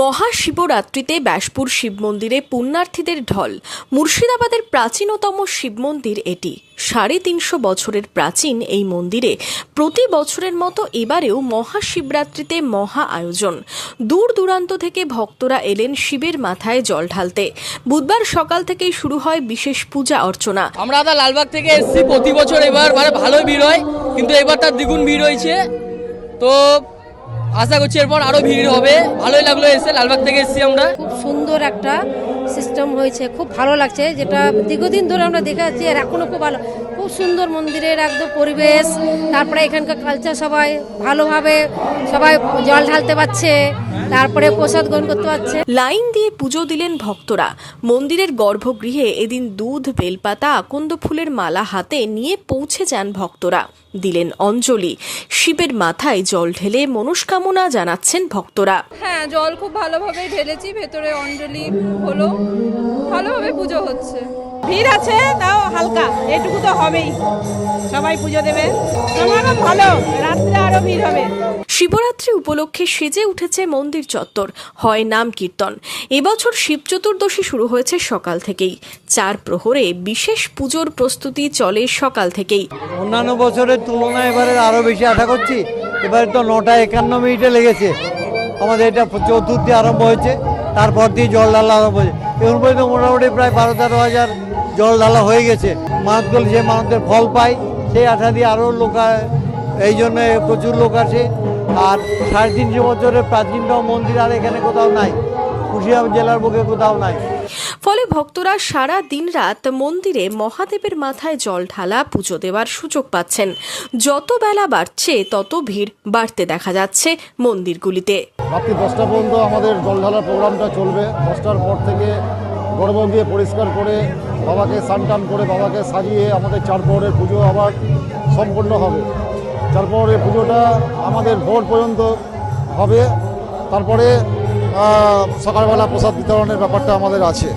মহাশিবরাত্রিতে ব্যাসপুর শিব মন্দিরে পুণ্যার্থীদের ঢল। মুর্শিদাবাদের প্রাচীনতম শিব মন্দির এটি। সাড়ে তিনশো বছরের প্রাচীন এই মন্দিরে প্রতি বছরের মতো এবারেও মহাশিবরাত্রিতে মহা আয়োজন। দূর দূরান্ত থেকে ভক্তরা এলেন শিবের মাথায় জল ঢালতে। বুধবার সকাল থেকেই শুরু হয় বিশেষ পূজা অর্চনা। আমরা লালবাগ থেকে এসেছি। প্রতি বছর এবার মানে ভালোই ভিড় হয়, কিন্তু এবার তার দ্বিগুণ ভিড় হয়েছে। তো আশা করছি এরপর আরও ভিড় হবে। ভালোই লাগল এসে, লালবাগ থেকে এসেছি আমরা। খুব সুন্দর একটা সিস্টেম হয়েছে, খুব ভালো লাগছে, যেটা দীর্ঘদিন ধরে আমরা দেখে আছি আর এখনও খুব ভালো। খুব সুন্দর মন্দিরের একদম পরিবেশ তারপরে এখানকার কালচার সবাই ভালোভাবে সবাই জল ঢালতে পারছে তারপরে প্রসাদ গ্রহণ করতে পারছে। লাইন দিয়ে পুজো দিলেন ভক্তরা। মন্দিরের গর্ভগৃহে এদিন দুধ বেলপাতা আকন্দ ফুলের মালা হাতে নিয়ে পৌঁছে যান ভক্তরা। দিলেন অঞ্জলি। শিবের মাথায় জল ঢেলে মনস্কামনা জানাচ্ছেন ভক্তরা। হ্যাঁ জল খুব ভালোভাবে ঢেলেছি ভেতরে অঞ্জলি হলো। ভালোভাবে পুজো হচ্ছে। ভিড় আছে তাও হালকা। এটুকু তো হবেই। সবাই পুজো দেবে। সমাগম ভালো রাত্রে আরও ভিড় হবে। শিবরাত্রি উপলক্ষে সেজে উঠেছে মন্দির চত্বর হয় নাম কীর্তন। এবছর শিব চতুর্দশী শুরু হয়েছে সকাল থেকেই। চার প্রহরে বিশেষ পুজোর প্রস্তুতি চলে সকাল থেকেই। অন্যান্য বছরের তুলনায় এবারে আরও বেশি আশা করছি। এবারে তো নটা একান্ন মিনিটে লেগেছে। আমাদের এটা চতুর্থী আরম্ভ হয়েছে তারপর দিয়ে জল ঢালা আরম্ভ হয়েছে। এখন পর্যন্ত মোটামুটি প্রায় বারো তেরো হাজার জল ঢালা হয়ে গেছে। মাছগুলো যে মানুষের ফল পায় সেই আশা দিয়ে আরও লোক এই জন্য প্রচুর লোক আসে। আর সাড়ে তিনশো বছরের প্রাচীনতম মন্দির আর এখানে কোথাও নাই। কুশিয়াব জেলার বুকে কোথাও নাই। ফলে ভক্তরা সারা দিন রাত মন্দিরে মহাদেবের মাথায় জল ঢালা পুজো দেওয়ার সুযোগ পাচ্ছেন। যত বেলা বাড়ছে তত ভিড় বাড়তে দেখা যাচ্ছে মন্দিরগুলিতে। রাত্রি দশটা পর্যন্ত আমাদের জল ঢালার প্রোগ্রামটা চলবে। দশটার পর থেকে গর্ভ দিয়ে পরিষ্কার করে বাবাকে টান করে বাবাকে সাজিয়ে আমাদের চার প্রহরের পুজো আবার সম্পন্ন হবে। চার প্রহরের পুজোটা আমাদের ভোর পর্যন্ত হবে। তারপরে সকালবেলা প্রসাদ বিতরণের ব্যাপারটা আমাদের আছে।